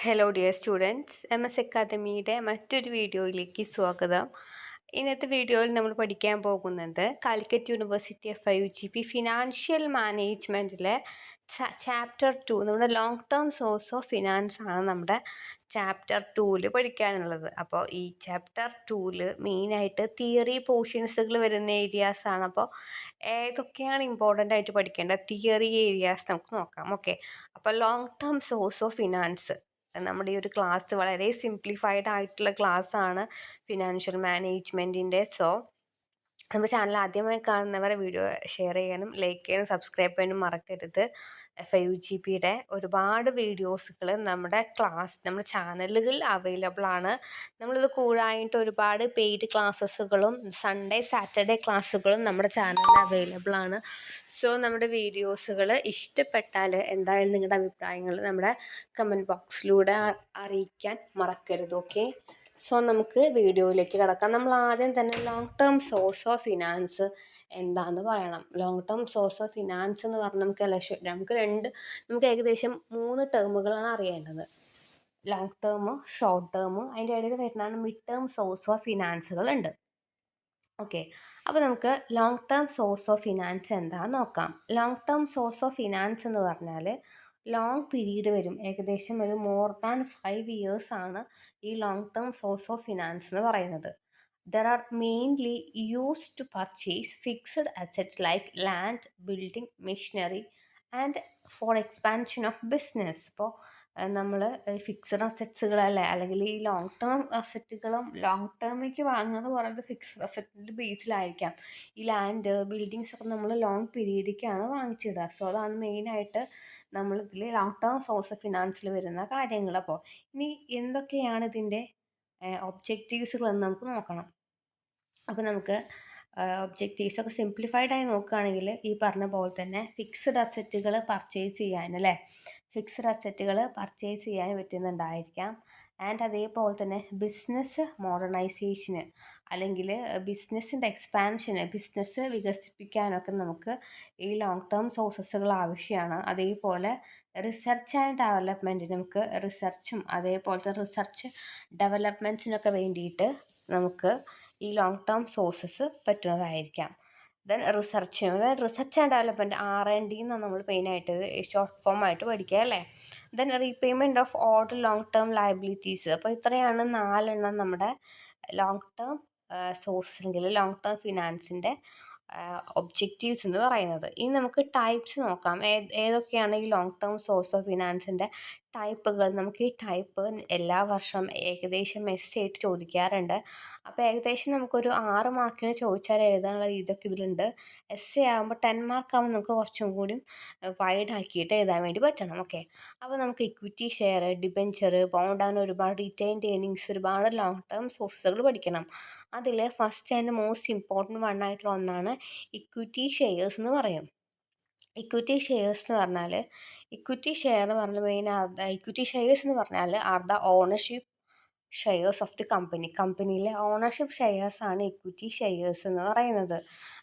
Hello dear students M S അക്കാദമിയുടെ മറ്റൊരു വീഡിയോയിലേക്ക് സ്വാഗതം. ഇന്നത്തെ വീഡിയോയിൽ നമ്മൾ പഠിക്കാൻ പോകുന്നത് Calicut university F I U G P financial മാനേജ്മെന്റിലെ chapter two നമ്മുടെ long term source of finance ആണ് നമ്മുടെ ചാപ്റ്റർ ടൂവിൽ പഠിക്കാനുള്ളത്. അപ്പോൾ ഈ ചാപ്റ്റർ ടൂവിൽ മെയിനായിട്ട് തിയറി പോർഷൻസുകൾ വരുന്ന ഏരിയാസ് ആണ്. അപ്പോൾ ഏതൊക്കെയാണ് ഇമ്പോർട്ടന്റ് ആയിട്ട് പഠിക്കേണ്ടത്? തിയറി ഏരിയാസ് നമുക്ക് നോക്കാം. ഓക്കെ അപ്പോൾ long term source of finance നമ്മുടെ ഈ ഒരു ക്ലാസ് വളരെ സിംപ്ലിഫൈഡ് ആയിട്ടുള്ള ക്ലാസ്സാണ് ഫിനാൻഷ്യൽ മാനേജ്മെന്റിന്റെ സോ നമ്മുടെ ചാനൽ ആദ്യമായി കാണുന്നവരെ വീഡിയോ ഷെയർ ചെയ്യാനും ലൈക്ക് ചെയ്യാനും സബ്സ്ക്രൈബ് ചെയ്യാനും മറക്കരുത്. എഫ് ഐ യു ജി പിയുടെ ഒരുപാട് വീഡിയോസുകൾ നമ്മുടെ ക്ലാസ് നമ്മുടെ ചാനലുകളിൽ അവൈലബിൾ ആണ്. നമ്മളിത് കൂടായിട്ട് ഒരുപാട് പെയ്ഡ് ക്ലാസ്സസുകളും സൺഡേ സാറ്റർഡേ ക്ലാസ്സുകളും നമ്മുടെ ചാനലിൽ അവൈലബിൾ ആണ്. സോ നമ്മുടെ വീഡിയോസുകൾ ഇഷ്ടപ്പെട്ടാൽ എന്തായാലും നിങ്ങളുടെ അഭിപ്രായങ്ങൾ നമ്മുടെ കമന്റ് ബോക്സിലൂടെ അറിയിക്കാൻ മറക്കരുത് ഓക്കെ സോ നമുക്ക് വീഡിയോയിലേക്ക് കിടക്കാം. നമ്മൾ ആദ്യം തന്നെ long term source of finance എന്താണെന്ന് പറയണം. Long term source of finance എന്ന് പറഞ്ഞാൽ നമുക്ക് ലക്ഷ്യം നമുക്ക് രണ്ട് നമുക്ക് ഏകദേശം മൂന്ന് ടേമുകളാണ് അറിയേണ്ടത്. ലോങ് ടേം ഷോർട്ട് ടേം അതിന്റെ ഇടയിൽ വരുന്നതാണ് മിഡ് ടേം സോഴ്സ് ഓഫ് ഫിനാൻസുകൾ ഉണ്ട് ഓക്കെ അപ്പോൾ നമുക്ക് long term source of finance എന്താണെന്ന് നോക്കാം. Long term source of finance എന്ന് പറഞ്ഞാൽ ലോങ് പീരീഡ് വരും. ഏകദേശം ഒരു മോർ ദാൻ ഫൈവ് ആണ് ഈ long term source of finance എന്ന് പറയുന്നത്. They are mainly use to purchase fixed assets like land building machinery and for expansion of business ഇപ്പോൾ നമ്മൾ ഫിക്സഡ് അസറ്റ്സുകളല്ലേ അല്ലെങ്കിൽ ഈ ലോങ് ടേം അസറ്റുകളും ലോങ് ടേമിലേക്ക് വാങ്ങുന്നത് പറയുന്നത് ഫിക്സഡ് അസറ്റിന്റെ ബേസിലായിരിക്കാം ഈ ലാൻഡ് ബിൽഡിങ്സ് ഒക്കെ നമ്മൾ ലോങ് പീരീഡിലേക്കാണ് വാങ്ങിച്ചിടുക. സോ അതാണ് മെയിനായിട്ട് നമ്മൾ ഇതിൽ ലോങ് ടേം സോഴ്സ് ഓഫ് ഫിനാൻസിൽ വരുന്ന കാര്യങ്ങൾ അപ്പോൾ ഇനി എന്തൊക്കെയാണ് ഇതിന്റെ ഒബ്ജക്റ്റീവ്സുകൾ എന്ന് നമുക്ക് നോക്കണം. അപ്പോൾ നമുക്ക് ഒബ്ജക്റ്റീവ്സ് ഒക്കെ സിംപ്ലിഫൈഡ് ആയി നോക്കുകയാണെങ്കിൽ ഈ പറഞ്ഞ പോലെ തന്നെ ഫിക്സ്ഡ് അസറ്റുകൾ പർച്ചേസ് ചെയ്യാൻ അല്ലേ? ഫിക്സ്ഡ് അസറ്റുകൾ പർച്ചേസ് ചെയ്യാൻ പറ്റുന്നുണ്ടായിരിക്കാം. ആൻഡ് അതേപോലെ തന്നെ ബിസിനസ് മോഡേണൈസേഷന് അല്ലെങ്കിൽ ബിസിനസ്സിന്റെ എക്സ്പാൻഷന് ബിസിനസ് വികസിപ്പിക്കാനൊക്കെ നമുക്ക് ഈ ലോങ് ടേം സോഴ്സസുകൾ ആവശ്യമാണ്. അതേപോലെ റിസർച്ച് ആൻഡ് ഡെവലപ്മെന്റ് നമുക്ക് റിസർച്ചും അതേപോലത്തെ റിസർച്ച് ഡെവലപ്മെന്റ്സിനൊക്കെ വേണ്ടിയിട്ട് നമുക്ക് ഈ ലോങ് ടേം സോഴ്സസ് പറ്റുന്നതായിരിക്കാം. ദെൻ റിസർച്ച് അതായത് research and development R N D എന്നാണ് നമ്മൾ മെയിനായിട്ട് ഷോർട്ട് ഫോം ആയിട്ട് പഠിക്കുക അല്ലേ? Then repayment of old long term liabilities അപ്പോൾ ഇത്രയാണ് നാലെണ്ണം നമ്മുടെ ലോങ് ടേം സോഴ്സസ് അല്ലെങ്കിൽ ലോങ് ടേം ഫിനാൻസിന്റെ ഒബ്ജക്റ്റീവ്സ് എന്ന് പറയുന്നത്. ഇനി നമുക്ക് ടൈപ്സ് നോക്കാം. ഏതൊക്കെയാണ് ഈ ലോങ് ടേം സോഴ്സ് ഓഫ് ഫിനാൻസിന്റെ ടൈപ്പുകൾ നമുക്ക് ഈ ടൈപ്പ് എല്ലാ വർഷം ഏകദേശം എസ് ആയിട്ട് ചോദിക്കാറുണ്ട്. അപ്പോൾ ഏകദേശം നമുക്കൊരു ആറ് മാർക്കിന് ചോദിച്ചാൽ എഴുതാനുള്ള രീതിയൊക്കെ ഇതിലുണ്ട്. എസ് എ ആകുമ്പോൾ ടെൻ മാർക്ക് ആകുമ്പോൾ നമുക്ക് കുറച്ചും കൂടി വൈഡ് ആക്കിയിട്ട് എഴുതാൻ വേണ്ടി പറ്റണം. ഓക്കെ അപ്പോൾ നമുക്ക് ഇക്വിറ്റി ഷെയർ ഡിബെഞ്ചർ ബോണ്ട് അങ്ങനെ ഒരുപാട് റിറ്റൈൻഡ് ഏണിങ്സ് ഒരുപാട് ലോങ് ടേം സോഴ്സുകൾ പഠിക്കണം. അതിൽ first and most important one ആയിട്ടുള്ള ഒന്നാണ് ഇക്വിറ്റി ഷെയർസ് എന്ന് പറയും. ഇക്വിറ്റി ഷെയർസ് എന്ന് പറഞ്ഞാൽ ഇക്വിറ്റി ഷെയർ എന്ന് പറഞ്ഞാൽ മെയിൻ ഇക്വിറ്റി ഷെയർസ് എന്ന് പറഞ്ഞാൽ are the ownership shares of the company കമ്പനിയിലെ ഓണർഷിപ്പ് ഷെയർസ് ആണ് ഇക്വിറ്റി ഷെയർസ് എന്ന് പറയുന്നത്.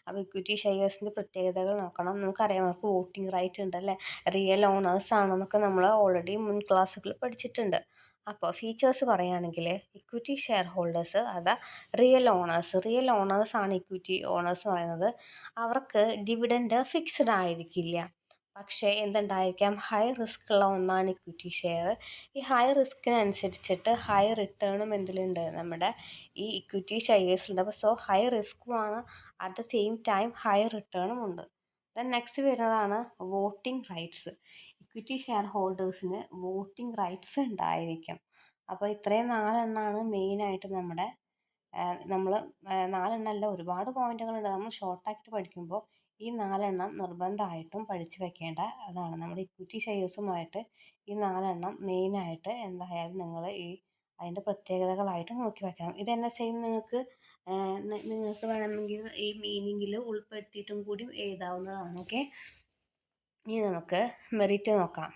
അപ്പോൾ ഇക്വിറ്റി ഷെയർസിന്റെ പ്രത്യേകതകൾ നോക്കണം. നമുക്കറിയാം നമുക്ക് വോട്ടിംഗ് റൈറ്റ് ഉണ്ട് അല്ലേ? റിയൽ ഓണേഴ്സ് ആണെന്നൊക്കെ നമ്മൾ ഓൾറെഡി മുൻ ക്ലാസ്സുകളിൽ പഠിച്ചിട്ടുണ്ട്. അപ്പോൾ ഫീച്ചേഴ്സ് പറയുകയാണെങ്കിൽ ഇക്വിറ്റി ഷെയർ ഹോൾഡേഴ്സ് അത് റിയൽ ഓണേഴ്സ് റിയൽ ഓണേഴ്സാണ് ഇക്വിറ്റി ഓണേഴ്സ് എന്ന് പറയുന്നത്. അവർക്ക് ഡിവിഡൻഡ് ഫിക്സ്ഡ് ആയിരിക്കില്ല. പക്ഷേ എന്തുണ്ടായിരിക്കാം? ഹൈ റിസ്ക് ഉള്ള ഒന്നാണ് ഇക്വിറ്റി ഷെയർ ഈ ഹൈ റിസ്കിനനുസരിച്ചിട്ട് ഹൈ റിട്ടേണും എന്തിലുണ്ട്? നമ്മുടെ ഈ ഇക്വിറ്റി ഷെയർസിലുണ്ട് അപ്പോൾ so high റിസ്ക്കുമാണ് at the same time high റിട്ടേണും ഉണ്ട്. ദെൻ നെക്സ്റ്റ് വരുന്നതാണ് വോട്ടിംഗ് റൈറ്റ്സ് ഇക്വിറ്റി ഷെയർ ഹോൾഡേഴ്സിന് വോട്ടിംഗ് റൈറ്റ്സ് ഉണ്ടായിരിക്കും. അപ്പോൾ ഇത്രയും നാലെണ്ണമാണ് മെയിനായിട്ട് നമ്മുടെ നമ്മൾ നാലെണ്ണമല്ല ഒരുപാട് പോയിന്റുകളുണ്ട് നമ്മൾ ഷോർട്ടാക്കിയിട്ട് പഠിക്കുമ്പോൾ ഈ നാലെണ്ണം നിർബന്ധമായിട്ടും പഠിച്ചു വെക്കേണ്ട അതാണ്. നമ്മുടെ ഇക്വിറ്റി ഷെയർസുമായിട്ട് ഈ നാലെണ്ണം മെയിനായിട്ട് എന്തായാലും നിങ്ങൾ ഈ അതിന്റെ പ്രത്യേകതകളായിട്ട് നോക്കി വയ്ക്കണം ഇത് തന്നെ സെയിം നിങ്ങൾക്ക് നിങ്ങൾക്ക് വേണമെങ്കിൽ ഈ മീനിങ്ങിൽ ഉൾപ്പെടുത്തിയിട്ടും കൂടി എഴുതാവുന്നതാണ് ഓക്കെ ഇനി നമുക്ക് മെറിറ്റ് നോക്കാം.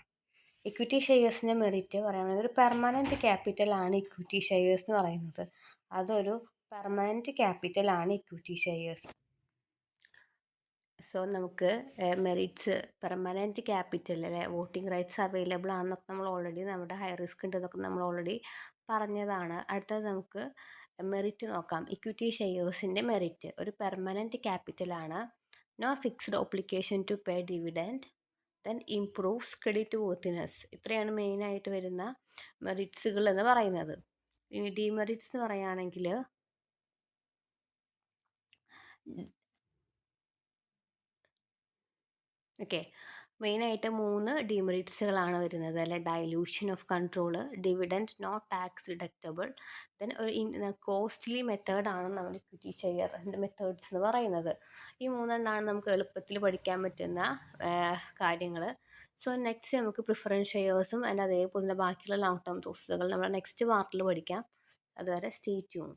ഇക്വിറ്റി ഷെയർസിന്റെ മെറിറ്റ് പറയുകയാണെങ്കിൽ ഒരു പെർമനന്റ് ക്യാപിറ്റലാണ് ഇക്വിറ്റി ഷെയർസ് എന്ന് പറയുന്നത്. അതൊരു പെർമനന്റ് ക്യാപിറ്റലാണ് ഇക്വിറ്റി ഷെയർസ് സോ നമുക്ക് മെറിറ്റ്സ് പെർമനന്റ് ക്യാപിറ്റൽ അല്ലെ വോട്ടിംഗ് റൈറ്റ്സ് അവൈലബിൾ ആണെന്നൊക്കെ നമ്മൾ ഓൾറെഡി നമ്മുടെ ഹൈ റിസ്ക് ഉണ്ടെന്നൊക്കെ നമ്മൾ ഓൾറെഡി പറഞ്ഞതാണ്. അടുത്തത് നമുക്ക് മെറിറ്റ് നോക്കാം. ഇക്വിറ്റി ഷെയർസിന്റെ മെറിറ്റ് ഒരു permanent ക്യാപിറ്റലാണ് no fixed obligation to pay dividend then improves credit worthiness ഇത്രയാണ് മെയിനായിട്ട് വരുന്ന മെറിറ്റ്സുകൾ എന്ന് പറയുന്നത്. ഇനി ഡിമെറിറ്റ്സ് എന്ന് പറയുകയാണെങ്കിൽ ഓക്കെ. മെയിനായിട്ട് മൂന്ന് ഡിമെറിറ്റ്സുകളാണ് വരുന്നത് അല്ലെ? Dilution of control dividend not tax deductible. Then ഒരു കോസ്റ്റ്ലി മെത്തേഡാണ് നമ്മൾ ഇക്വിറ്റി ഷെയർ മെത്തേഡ്സ് എന്ന് പറയുന്നത്. ഈ മൂന്നെണ്ണമാണ് നമുക്ക് എളുപ്പത്തിൽ പഠിക്കാൻ പറ്റുന്ന കാര്യങ്ങൾ. സോ നെക്സ്റ്റ് നമുക്ക് പ്രിഫറൻസ് ഷെയർസും അതിന്റെ അതേപോലെ തന്നെ ബാക്കിയുള്ള ലോങ് ടേം തോസുകൾ നമ്മൾ നെക്സ്റ്റ് പാർട്ടിൽ പഠിക്കാം. അതുവരെ സ്റ്റേ ട്യൂൺ.